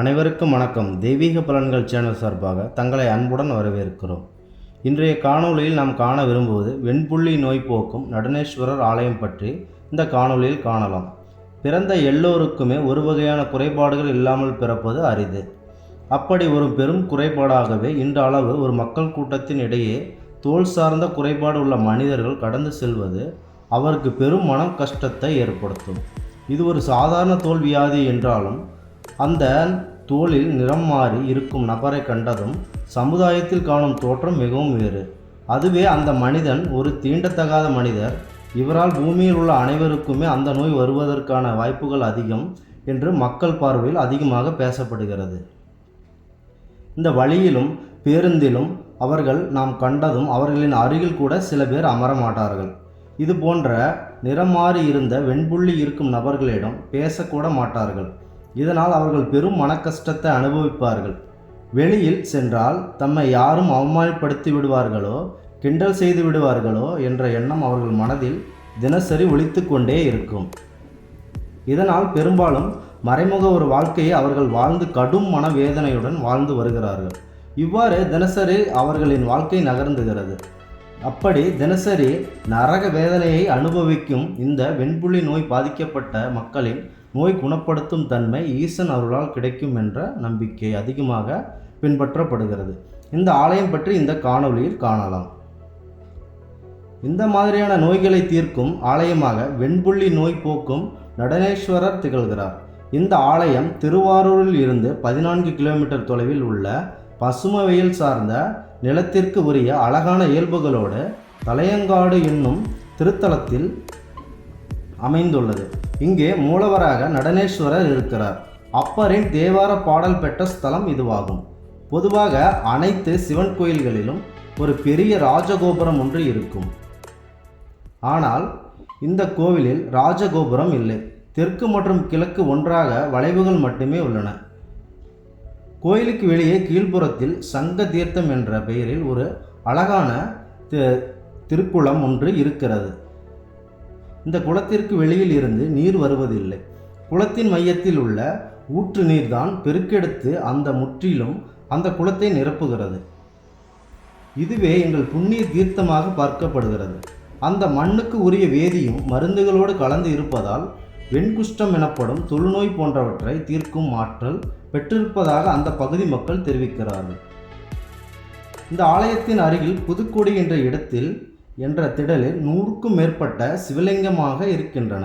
அனைவருக்கும் வணக்கம். தெய்வீக பலன்கள் சேனல் சார்பாக தங்களை அன்புடன் வரவேற்கிறோம். இன்றைய காணொளியில் நாம் காண விரும்புவது வெண்புள்ளி நோய் போக்கும் நடனேஸ்வரர் ஆலயம் பற்றி இந்த காணொளியில் காணலாம். பிறந்த எல்லோருக்குமே ஒரு வகையான குறைபாடுகள் இல்லாமல் பிறப்பது அரிது. அப்படி ஒரு பெரும் குறைபாடாகவே இன்றளவு ஒரு மக்கள் கூட்டத்தின் இடையே தோல் சார்ந்த குறைபாடு உள்ள மனிதர்கள் கடந்து செல்வது அவருக்கு பெரும் மன கஷ்டத்தை ஏற்படுத்தும். இது ஒரு சாதாரண தோல் வியாதி என்றாலும் அந்த தோளில் நிறம் மாறி இருக்கும் நபரை கண்டதும் சமுதாயத்தில் காணும் தோற்றம் மிகவும் வேறு. அதுவே அந்த மனிதன் ஒரு தீண்டத்தகாத மனிதர். இவரால் பூமியில் உள்ள அனைவருக்குமே அந்த நோய் வருவதற்கான வாய்ப்புகள் அதிகம் என்று மக்கள் பார்வையில் அதிகமாக பேசப்படுகிறது. இந்த வழியிலும் பேருந்திலும் அவர்கள் நாம் கண்டதும் அவர்களின் அருகில் கூட சில பேர் அமர மாட்டார்கள். இது போன்ற நிறம் மாறி இருந்த வெண்புள்ளி இருக்கும் நபர்களிடம் பேசக்கூட மாட்டார்கள். இதனால் அவர்கள் பெரும் மனக்கஷ்டத்தை அனுபவிப்பார்கள். வெளியில் சென்றால் தம்மை யாரும் அவமானப்படுத்தி விடுவார்களோ கிண்டல் செய்து விடுவார்களோ என்ற எண்ணம் அவர்கள் மனதில் தினசரி ஒழித்து கொண்டே இருக்கும். இதனால் பெரும்பாலும் மறைமுக ஒரு வாழ்க்கையை அவர்கள் வாழ்ந்து கடும் மனவேதனையுடன் வாழ்ந்து வருகிறார்கள். இவ்வாறு தினசரி அவர்களின் வாழ்க்கை நகர்ந்துகிறது. அப்படி தினசரி நரக வேதனையை அனுபவிக்கும் இந்த வெண்புள்ளி நோய் பாதிக்கப்பட்ட மக்களின் நோய் குணப்படுத்தும் தன்மை ஈசன் அருளால் கிடைக்கும் என்ற நம்பிக்கை அதிகமாக பின்பற்றப்படுகிறது. இந்த ஆலயம் பற்றி இந்த காணொளியில் காணலாம். இந்த மாதிரியான நோய்களை தீர்க்கும் ஆலயமாக வெண்புள்ளி நோய் போக்கும் நடனேஸ்வரர் திகழ்கிறார். இந்த ஆலயம் திருவாரூரில் இருந்து பதினான்கு கிலோமீட்டர் தொலைவில் உள்ள பசுமவெயில் சார்ந்த நிலத்திற்கு உரிய அழகான இயல்புகளோடு தலையங்காடு என்னும் திருத்தலத்தில் அமைந்துள்ளது. இங்கே மூலவராக நடனேஸ்வரர் இருக்கிறார். அப்பரின் தேவார பாடல் பெற்ற ஸ்தலம் இதுவாகும். பொதுவாக அனைத்து சிவன் கோயில்களிலும் ஒரு பெரிய ராஜகோபுரம் ஒன்று இருக்கும். ஆனால் இந்த கோவிலில் ராஜகோபுரம் இல்லை. தெற்கு மற்றும் கிழக்கு ஒன்றாக வளைவுகள் மட்டுமே உள்ளன. கோயிலுக்கு வெளியே கீழ்ப்புறத்தில் சங்க தீர்த்தம் என்ற பெயரில் ஒரு அழகான திருக்குளம் ஒன்று இருக்கிறது. இந்த குளத்திற்கு வெளியில் இருந்து நீர் வருவதில்லை. குளத்தின் மையத்தில் உள்ள ஊற்று நீர்தான் பெருக்கெடுத்து அந்த முற்றிலும் அந்த குளத்தை நிரப்புகிறது. இதுவே எங்கள் புண்ணிய தீர்த்தமாக பார்க்கப்படுகிறது. அந்த மண்ணுக்கு உரிய வேதியும் மருந்துகளோடு கலந்து இருப்பதால் வெண்குஷ்டம் எனப்படும் தொழுநோய் போன்றவற்றை தீர்க்கும் ஆற்றல் பெற்றிருப்பதாக அந்த பகுதி மக்கள் தெரிவிக்கிறார்கள். இந்த ஆலயத்தின் அருகில் புதுக்கோடி என்ற இடத்தில் என்ற திடலில் நூறுக்கும் மேற்பட்ட சிவலிங்கமாக இருக்கின்றன.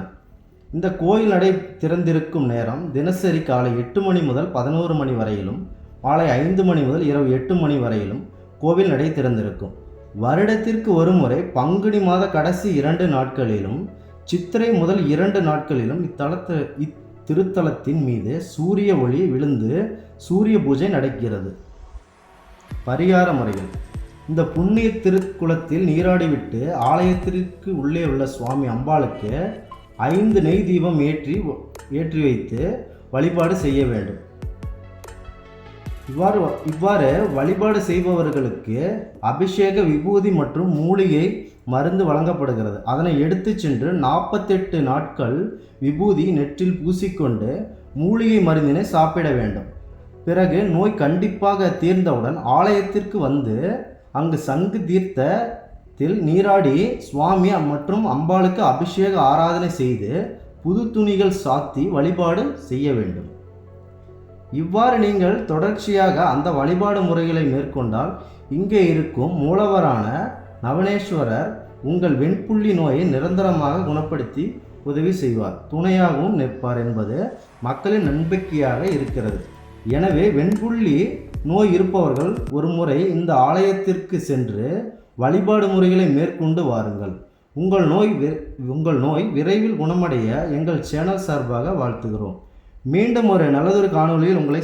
இந்த கோயில் நடை திறந்திருக்கும் நேரம் தினசரி காலை எட்டு மணி முதல் பதினோரு மணி வரையிலும் மாலை ஐந்து மணி முதல் இரவு எட்டு மணி வரையிலும் கோவில் நடை திறந்திருக்கும். வருடத்திற்கு ஒருமுறை பங்குனி மாத கடைசி இரண்டு நாட்களிலும் சித்திரை முதல் இரண்டு நாட்களிலும் இத்தலத்து இத்திருத்தலத்தின் மீது சூரிய ஒளி விழுந்து சூரிய பூஜை நடக்கிறது. பரிகார முறைகள். இந்த புண்ணிய திருக்குளத்தில் நீராடிவிட்டு ஆலயத்திற்கு உள்ளே உள்ள சுவாமி அம்பாளுக்கு ஐந்து நெய் தீபம் ஏற்றி ஏற்றி வைத்து வழிபாடு செய்ய வேண்டும். இவ்வாறு இவ்வாறு வழிபாடு செய்பவர்களுக்கு அபிஷேக விபூதி மற்றும் மூலிகை மருந்து வழங்கப்படுகிறது. அதனை எடுத்து சென்று நாற்பத்தெட்டு நாட்கள் விபூதி நெற்றில் பூசிக்கொண்டு மூலிகை மருந்தினை சாப்பிட வேண்டும். பிறகு நோய் கண்டிப்பாக தீர்ந்தவுடன் ஆலயத்திற்கு வந்து அங்கு சங்கு தீர்த்தத்தில் நீராடி சுவாமி மற்றும் அம்பாளுக்கு அபிஷேக ஆராதனை செய்து புது துணிகள் சாத்தி வழிபாடு செய்ய வேண்டும். இவ்வாறு நீங்கள் தொடர்ச்சியாக அந்த வழிபாடு முறைகளை மேற்கொண்டால் இங்கே இருக்கும் மூலவரான நவனேஸ்வரர் உங்கள் வெண்புள்ளி நோயை நிரந்தரமாக குணப்படுத்தி உதவி செய்வார். துணையாகவும் நிற்பார் என்பது மக்களின் நம்பிக்கையாக இருக்கிறது. எனவே வெண்புள்ளி நோய் இருப்பவர்கள் ஒரு முறை இந்த ஆலயத்திற்கு சென்று வழிபாடு முறைகளை மேற்கொண்டு வாருங்கள். உங்கள் நோய் வி- உங்கள் நோய் விரைவில் குணமடைய எங்கள் சேனல் சார்பாக வாழ்த்துகிறோம். மீண்டும் ஒரு நல்லதொரு காணொளியில் உங்களை